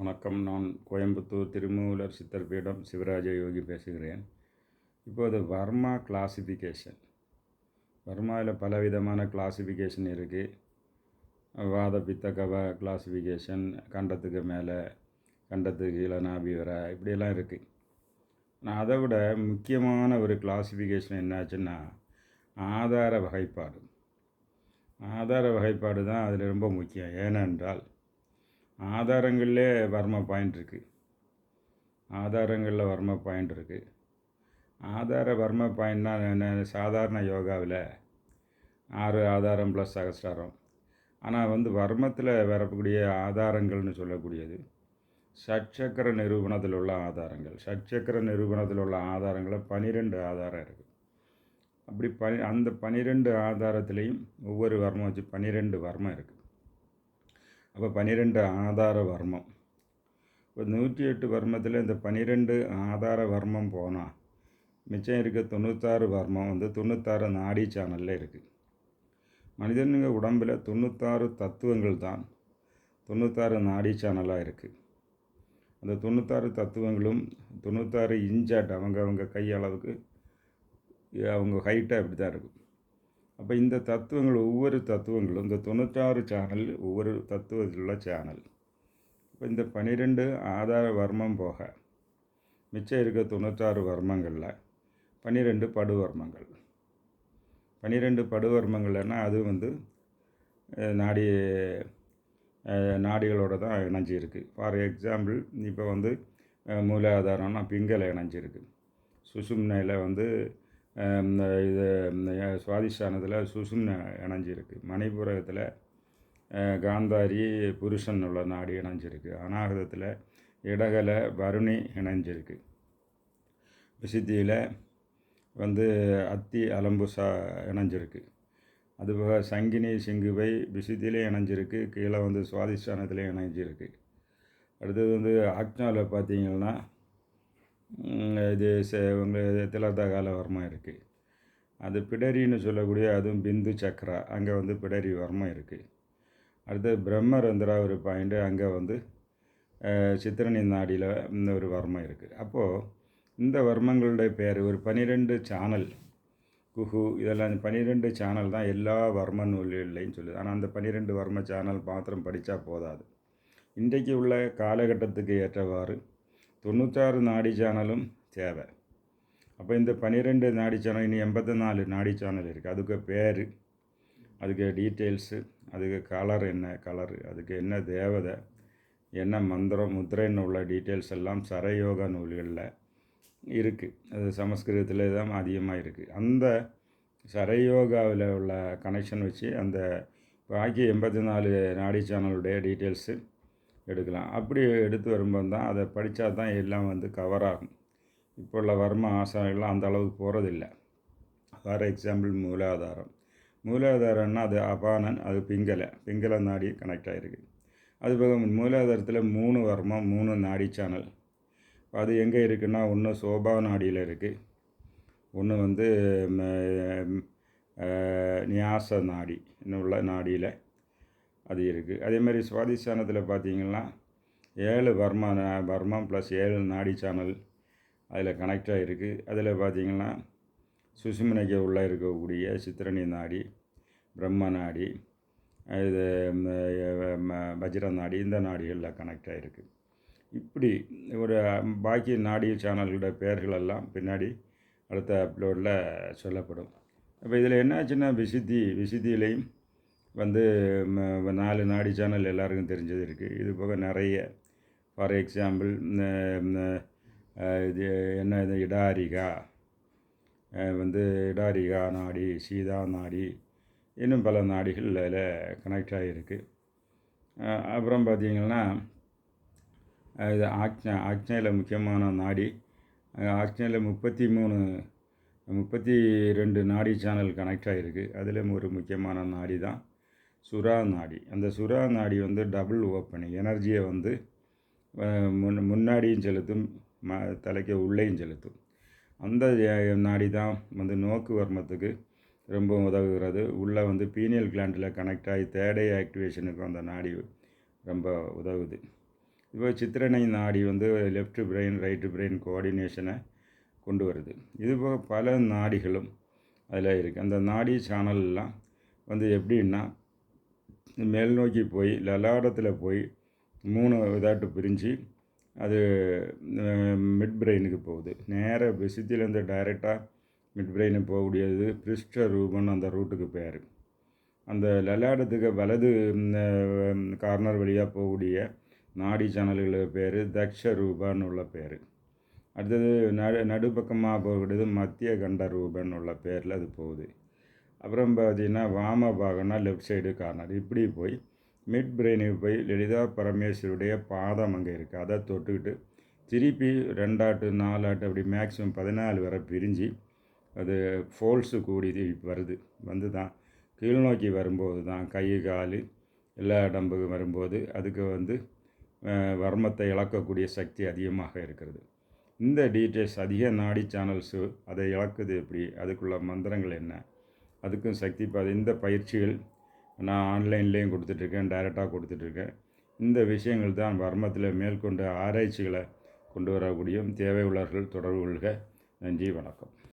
வணக்கம். நான் கோயம்புத்தூர் திருமூலர் சித்தர் பீடம் சிவராஜ யோகி பேசுகிறேன். இப்போது வர்மா கிளாசிஃபிகேஷன் வர்மாவில் பலவிதமான கிளாசிஃபிகேஷன் இருக்குது வாத பித்த கவ கிளாசிஃபிகேஷன் கண்டத்துக்கு மேலே கண்டத்துக்கு கீழே நாபி வர இப்படியெல்லாம் இருக்குது நான் அதை விட முக்கியமான ஒரு கிளாசிஃபிகேஷன் என்னாச்சுன்னா ஆதார வகைப்பாடு. ஆதார வகைப்பாடு தான் அதில் ரொம்ப முக்கியம். ஏனென்றால் ஆதாரங்களில் வர்ம பாயிண்ட் இருக்குது ஆதாரங்களில் வர்ம பாயிண்ட் இருக்குது ஆதார வர்ம பாயிண்ட்னா என்ன? சாதாரண யோகாவில் ஆறு ஆதாரம் ப்ளஸ் சகஸ்டாரம் ஆனால் வந்து வர்மத்தில் வரக்கூடிய ஆதாரங்கள்னு சொல்லக்கூடியது சட்சக்கர நிரூபணத்தில் உள்ள ஆதாரங்கள். ஷட்சக்கர நிரூபணத்தில் உள்ள ஆதாரங்களில் பனிரெண்டு ஆதாரம் இருக்குது அப்படி பனி அந்த பனிரெண்டு ஆதாரத்துலேயும் ஒவ்வொரு வர்மம் வச்சு பன்னிரெண்டு வர்மம் இருக்குது அப்போ பன்னிரெண்டு ஆதார வர்மம். இப்போ நூற்றி எட்டு வர்மத்தில் இந்த பன்னிரெண்டு ஆதார வர்மம் போனால் மிச்சம் இருக்க தொண்ணூத்தாறு வர்மம் வந்து தொண்ணூத்தாறு நாடி சேனலில் இருக்குது மனிதனுங்க உடம்பில் தொண்ணூத்தாறு தத்துவங்கள் தான் தொண்ணூத்தாறு நாடி சேனலாக இருக்குது அந்த தொண்ணூத்தாறு தத்துவங்களும் தொண்ணூத்தாறு இன்ச்சாட் அவங்க அவங்க கை அளவுக்கு அவங்க ஹைட்டாக இப்படி தான் இருக்கும். அப்போ இந்த தத்துவங்கள் ஒவ்வொரு தத்துவங்களும் இந்த தொண்ணூற்றாறு சேனல் ஒவ்வொரு தத்துவத்தில் உள்ள சேனல் இப்போ இந்த பன்னிரெண்டு ஆதார வர்மம் போக மிச்சம் இருக்க தொண்ணூற்றாறு வர்மங்களில் பன்னிரெண்டு படுவர்மங்கள். பன்னிரெண்டு படுவர்மங்கள்னா அது வந்து நாடி நாடிகளோடு தான் இணைஞ்சிருக்கு. ஃபார் எக்ஸாம்பிள் இப்போ வந்து மூலாதாரம்னா பிங்கலை இணைஞ்சிருக்கு. சுசும்னையில் வந்து இது சுவாதிஷ்டானத்தில் சுசும்னு இணைஞ்சிருக்கு. மணிபுரகத்தில் காந்தாரி புருஷன் உள்ள நாடு இணைஞ்சிருக்கு. அநாகதத்தில் இடகலை வருணி இணைஞ்சிருக்கு. விசித்தியில் வந்து அத்தி அலம்புசா இணைஞ்சிருக்கு. அதுபோக சங்கினி சிங்குவை விசுத்திலே இணைஞ்சிருக்கு. கீழே வந்து சுவாதிஷ்டானத்திலே இணைஞ்சிருக்கு. அடுத்தது வந்து ஆக்னாவில் பார்த்தீங்கன்னா இது உங்கள் திலதா கால வர்மம் இருக்குது அது பிடரின்னு சொல்லக்கூடிய அதுவும் பிந்து சக்கரா. அங்கே வந்து பிடரி வர்மம் இருக்குது அடுத்தது பிரம்மரந்திரா ஒரு பாயிண்ட்டு அங்கே வந்து சித்திரணி நாடியில் இந்த ஒரு வர்மம் இருக்குது அப்போது இந்த வர்மங்களுடைய பேர் ஒரு பனிரெண்டு சேனல் குஹு இதெல்லாம் பன்னிரெண்டு சேனல் தான் எல்லா வர்ம நூல்கள்லையும் சொல்லுது. ஆனால் அந்த பன்னிரெண்டு வர்ம சேனல் மாத்திரம் படித்தா போதாது. இன்றைக்கு உள்ள காலகட்டத்துக்கு ஏற்றவாறு தொண்ணூற்றாறு நாடி சேனலும் தேவை அப்போ இந்த பன்னிரெண்டு நாடி சேனல் இனி எண்பத்தி நாலு நாடி சேனல் இருக்குது அதுக்கு பேர் அதுக்கு டீட்டெயில்ஸு அதுக்கு கலர் என்ன கலரு அதுக்கு என்ன தேவதை என்ன மந்திரம் முத்திரைன்னு உள்ள டீட்டெயில்ஸ் எல்லாம் சரயோக நூல்களில் இருக்குது அது சமஸ்கிருதத்தில் தான் அதிகமாக இருக்குது அந்த சரயோகாவில் உள்ள கனெக்ஷன் வச்சு அந்த பாக்கி எண்பத்தி நாலு நாடி சேனலுடைய டீட்டெயில்ஸு எடுக்கலாம். அப்படி எடுத்து வரும்போது தான் அதை படித்தா தான் எல்லாம் வந்து கவர் ஆகும். இப்போ உள்ள வரும ஆசனங்கள்லாம் அந்த அளவுக்கு போகிறதில்ல ஃபார் எக்ஸாம்பிள் மூலாதாரம். மூலாதாரம்னா அது அபானன் அது பிங்கலை. பிங்கலை நாடி கனெக்ட் ஆகிருக்கு அது போக மூலாதாரத்தில் மூணு வர்மம் மூணு நாடி சேனல் அது எங்கே இருக்குன்னா ஒன்று சோபா நாடியில் இருக்குது ஒன்று வந்து நியாச நாடி உள்ள நாடியில். அது இருக்குது அதே மாதிரி சுவாதிஷ்டானத்தில் பார்த்தீங்கன்னா ஏழு வர்மா வர்மம் ப்ளஸ் ஏழு நாடி சேனல் அதில் கனெக்ட் ஆகிருக்கு அதில் பார்த்தீங்கன்னா சுசுமனைக்கு உள்ளே இருக்கக்கூடிய சித்திரணி நாடி பிரம்ம நாடி இது வஜ்ர நாடி இந்த நாடிகளில் கனெக்ட் ஆகிருக்கு இப்படி ஒரு பாக்கி நாடி சேனல்களோட பெயர்களெல்லாம் பின்னாடி அடுத்த அப்லோடில் சொல்லப்படும். இப்போ இதில் என்னாச்சுன்னா விசித்தி விசித்தியிலையும் வந்து நாலு நாடி சேனல் எல்லாருக்கும் தெரிஞ்சது இருக்குது இது போக நிறைய ஃபார் எக்ஸாம்பிள் இது என்ன இது இடாரிகா வந்து இடாரிகா நாடி சீதா நாடி இன்னும் பல நாடிகள் அதில் கனெக்ட் ஆகிருக்கு அப்புறம் பார்த்திங்கன்னா இது ஆக்ஞா ஆக்ஞையில் முக்கியமான நாடி ஆக்ஞையில் முப்பத்தி மூணு முப்பத்தி ரெண்டு நாடி சேனல் கனெக்ட் ஆகிருக்கு அதில் ஒரு முக்கியமான நாடி தான் சுறா நாடி. அந்த சுறா நாடி வந்து டபுள் ஓப்பனிங் எனர்ஜியை வந்து முன் முன்னாடியும் செலுத்தும் ம தலைக்கு உள்ளேயும் செலுத்தும். அந்த நாடி தான் வந்து நோக்கு வர்மத்துக்கு ரொம்ப உதவுகிறது. உள்ளே வந்து பீனியல் கிளாண்டில் கனெக்ட் ஆகி தேடை ஆக்டிவேஷனுக்கும் அந்த நாடி ரொம்ப உதவுது. இப்போ சித்திரனை நாடி வந்து லெஃப்ட் பிரெயின் ரைட்டு பிரெயின் கோஆர்டினேஷனை கொண்டு வருது. இது போக பல நாடிகளும் அதில் இருக்குது அந்த நாடி சேனல்லாம் வந்து எப்படின்னா மேல் நோக்கி போய் லலாடத்தில் போய் மூணு இதாட்டு பிரிஞ்சு அது மிட் பிரெயினுக்கு போகுது. நேராக விசித்திலேருந்து டைரெக்டாக மிட் பிரெயினுக்கு போகக்கூடியது பிரிஸ்ட ரூபன் அந்த ரூட்டுக்கு பேர். அந்த லலாடத்துக்கு வலது கார்னர் வழியாக போகக்கூடிய நாடி சேனல்கள் பேர் தக்ஷ ரூபான்னு உள்ள பேர். அடுத்தது நடு நடுப்பக்கமாக போகக்கூடியது மத்திய கண்ட ரூபன் உள்ள பேரில் அது போகுது. அப்புறம் பார்த்தீங்கன்னா வாம பாகம்னா லெஃப்ட் சைடு கார்னர் இப்படி போய் மிட் பிரெயினுக்கு போய் லலிதா பரமேஸ்வருடைய பாதம் அங்கே இருக்குது அதை தொட்டுக்கிட்டு திருப்பி ரெண்டாட்டு நாலாட்டு அப்படி மேக்ஸிமம் பதினாலு வரை பிரிஞ்சு அது ஃபோல்ஸு கூடி வருது. வந்து தான் கீழ்நோக்கி வரும்போது தான் கை கால் எல்லா இடம்புக்கும் வரும்போது அதுக்கு வந்து வர்மத்தை இழக்கக்கூடிய சக்தி அதிகமாக இருக்கிறது. இந்த டீட்டெயில்ஸ் அதிக நாடி சேனல்ஸு அதை இழக்குது எப்படி? அதுக்குள்ள மந்திரங்கள் என்ன? அதுக்கும் சக்தி பாதை இந்த பயிற்சிகள் நான் ஆன்லைன்லேயும் கொடுத்துட்ருக்கேன் டைரெக்டாக கொடுத்துட்ருக்கேன். இந்த விஷயங்கள் தான் வர்மத்தில் மேற்கொண்ட ஆராய்ச்சிகளை கொண்டு வரக்கூடிய தேவை உள்ளவர்கள் தொடர்பு கொள்க. நன்றி வணக்கம்.